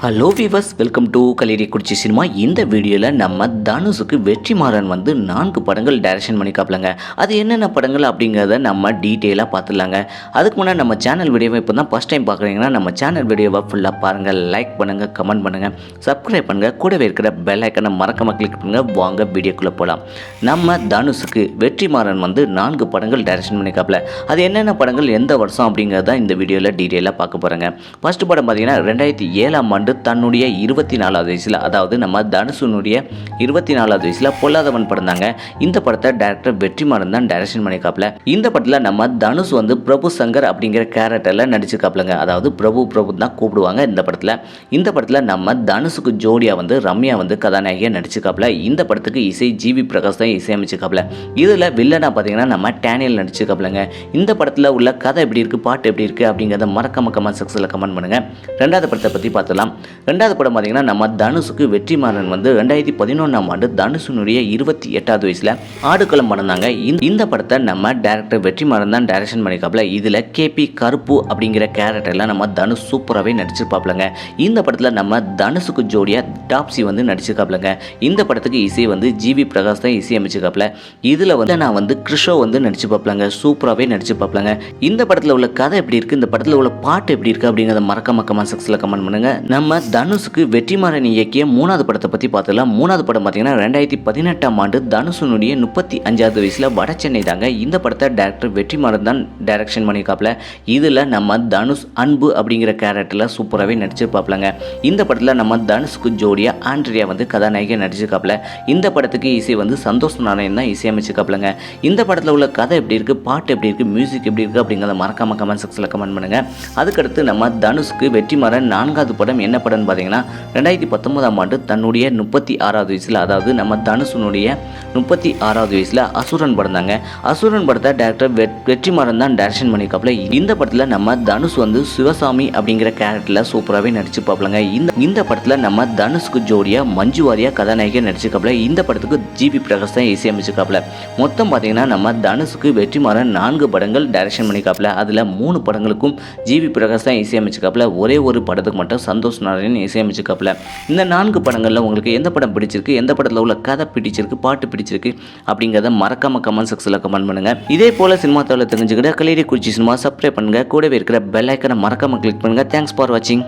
Hello viewers welcome to கலிரி குடிச்சி cinema இந்த வீடியோவில் நம்ம தனுஷுக்கு வெற்றிமாறன் வந்து நான்கு படங்கள் டைரக்ஷன் பண்ணிக்காப்பிலங்க அது என்னென்ன படங்கள் அப்படிங்கிறத நம்ம டீட்டெயிலாக பார்த்துடலாங்க. அதுக்கு முன்னாடி நம்ம சேனல் வீடியோவை இப்போ தான் ஃபஸ்ட் டைம் பார்க்குறீங்கன்னா நம்ம சேனல் வீடியோவை ஃபுல்லாக பாருங்கள் லைக் பண்ணுங்கள் கமெண்ட் பண்ணுங்கள் சப்ஸ்கிரைப் பண்ணுங்கள் கூடவே இருக்கிற பெல் ஐக்கனை மறக்காமல் கிளிக் பண்ணுங்கள் வாங்க வீடியோக்குள்ளே போகலாம் நம்ம தனுஷுக்கு வெற்றிமாறன் வந்து நான்கு படங்கள் டைரக்ஷன் பண்ணிக்காப்ல அது என்னென்ன படங்கள் எந்த வருஷம் அப்படிங்கிறத இந்த வீடியோவில் டீட்டெயிலாக பார்க்க போகிறேங்க ஃபஸ்ட்டு படம் பார்த்தீங்கன்னா ரெண்டாயிரத்தி ஏழாம் ஆண்டு தன்னுடைய இருபத்தி நாலாவது வயசில் அதாவது நம்ம தனுசுனுடைய இருபத்தி நாலாவது வயசில் பொல்லாதவன் படம் தாங்க இந்த படத்தை டேரக்டர் வெற்றிமாறன் தான் டைரக்ஷன் பண்ணியிருக்காப்ல இந்த படத்தில் நம்ம தனுஷ் வந்து பிரபு சங்கர் அப்படிங்கிற கேரக்டரில் நடிச்சிருக்காப்லங்க அதாவது பிரபு பிரபு தான் கூப்பிடுவாங்க இந்த படத்தில். இந்த படத்தில் நம்ம தனுஷுக்கு ஜோடியாக வந்து ரம்யா வந்து கதாநாயகியாக நடிச்சிருக்காப்ல இந்த படத்துக்கு இசை ஜிவி பிரகாஷ் தான் இசையமைச்சுக்காப்ல இதில் வில்லனா பார்த்தீங்கன்னா நம்ம டேனியல் நடிச்சிருக்காப்லங்க இந்த படத்தில் உள்ள கதை எப்படி இருக்குது பாட்டு எப்படி இருக்குது அப்படிங்கிறத மறக்காம கமெண்ட் செக்ஷனில் கமெண்ட் பண்ணுங்கள் ரெண்டாவது படத்தை பற்றி பார்த்துலாம் ரெண்டாவது படம் பார்த்தீங்கன்னா நம்ம தனுஷுக்கு வெற்றிமாறன் வந்து ரெண்டாயிரத்தி பதினொன்றாம் ஆண்டு தனுஷனுடைய இருபத்தி எட்டாவது வயசில் ஆடுகளம் பண்ணாங்க இந்த- படத்தை நம்ம டேரக்டர் வெற்றிமாறன் தான் டைரக்ஷன் பண்ணிக்காப்ல இதில் கேபி கருப்பு அப்படிங்கிற கேரக்டரில் நம்ம தனுஷ் சூப்பராகவே நடிச்சிருப்பாப்லங்க இந்த படத்தில் நம்ம தனுஷுக்கு ஜோடியாக டாப்ஸி வந்து நடிச்சிருக்காப்லங்க இந்த படத்துக்கு இசை வந்து ஜிவி பிரகாஷ் தான் இசையமைச்சிருக்காப்ல இதில் வந்து நான் வந்து கிருஷோ வந்து நடிச்சு பார்ப்பலங்க சூப்பராகவே நடிச்சு பார்ப்பலங்க இந்த படத்தில் உள்ள கதை எப்படி இருக்குது இந்த படத்தில் உள்ள பாட்டு எப்படி இருக்குது அப்படிங்கிறத மறக்க கமெண்ட் செக்ஷனில் கமெண்ட் பண்ணுங்க. நம்ம நம்ம தனுஷுக்கு வெற்றிமாறன் இயக்கிய மூணாவது படத்தை பற்றி பார்த்துலாம் மூணாவது படம் பார்த்தீங்கன்னா ரெண்டாயிரத்தி பதினெட்டாம் ஆண்டு தனுஷனுடைய முப்பத்தி அஞ்சாவது வயசில் வட சென்னை தாங்க இந்த படத்தை டேரக்டர் வெற்றிமாறன் தான் டைரக்ஷன் பண்ணியிருக்காப்ல இதில் நம்ம தனுஷ் அன்பு அப்படிங்கிற கேரக்டரில் சூப்பராகவே நடிச்சிருப்பாப்லங்க இந்த படத்தில் நம்ம தனுஷுக்கு ஜோடியாக ஆண்ட்ரியா வந்து கதாநாயகியாக நடிச்சிருக்காப்ல இந்த படத்துக்கு இசை வந்து சந்தோஷ் நாராயண் தான் இசையமைச்சிருக்காப்லங்க இந்த படத்தில் உள்ள கதை எப்படி இருக்குது பாட்டு எப்படி இருக்குது மியூசிக் எப்படி இருக்குது அப்படிங்கிறத மறக்காமல் கமெண்ட் செக்ஷனில் கமெண்ட் பண்ணுங்கள் அதுக்கடுத்து நம்ம தனுஷ்க்கு வெற்றிமாறன் நான்காவது படம் என்ன படம்னு பார்த்தீங்கன்னா ரெண்டாயிரத்தி பத்தொன்பதாம் ஆண்டு தன்னுடைய முப்பத்தி ஆறாவது வயசில் அதாவது நம்ம தனுஷனுடைய முப்பத்தி ஆறாவது வயசில் அசுரன் படம் தாங்க. அசுரன் படத்தை டேரக்டர் வெ- வெற்றிமாறன் தான் டேரக்ஷன் பண்ணியிருக்காப்புல. இந்த படத்தில் நம்ம தனுஷ் வந்து சிவசாமி அப்படிங்கிற கேரக்டரில் சூப்பராகவே நடிச்சு பார்ப்பலங்க இந்த இந்த படத்தில் நம்ம தனுஷ்க்கு ஜோடியாக மஞ்சு வாரியா கதாநாயகியாக நடிச்சிருக்காப்புல. இந்த படத்துக்கு ஜிபி பிரகாஷ் தான் இசையமைச்சிருக்காப்புல மொத்தம் பார்த்தீங்கன்னா நம்ம தனுஷுக்கு வெற்றிமாறன் நான்கு படங்கள் டைரக்ஷன் பண்ணியிருக்காப்புல. அதில் மூணு படங்களுக்கும் ஜிபி பிரகாஷ் தான் இசையமைச்சிருக்காப்புல ஒரே ஒரு படத்துக்கு மட்டும் சந்தோஷ் நாராயணன் இசையமைச்சிருக்காப்புல இந்த நான்கு படங்களில் உங்களுக்கு எந்த படம் பிடிச்சிருக்கு? எந்த படத்தில் உள்ள கதை பிடிச்சிருக்கு? பாட்டு பிடிச்சிருக்கு? அப்படிங்கிறத மறக்காம கமெண்ட் செக்ஷனில் கமெண்ட் பண்ணுங்க. இதே போல் சினிமா தகவலை தெரிஞ்சுக்கிட்ட கலேரி குறிச்சி சினிமா சப்ஸ்கிரைப் பண்ணுங்க. கூடவே இருக்கிற பெல் ஐக்கனை மறக்காம கிளிக் பண்ணுங்க. தேங்க்ஸ் ஃபார் வாட்சிங்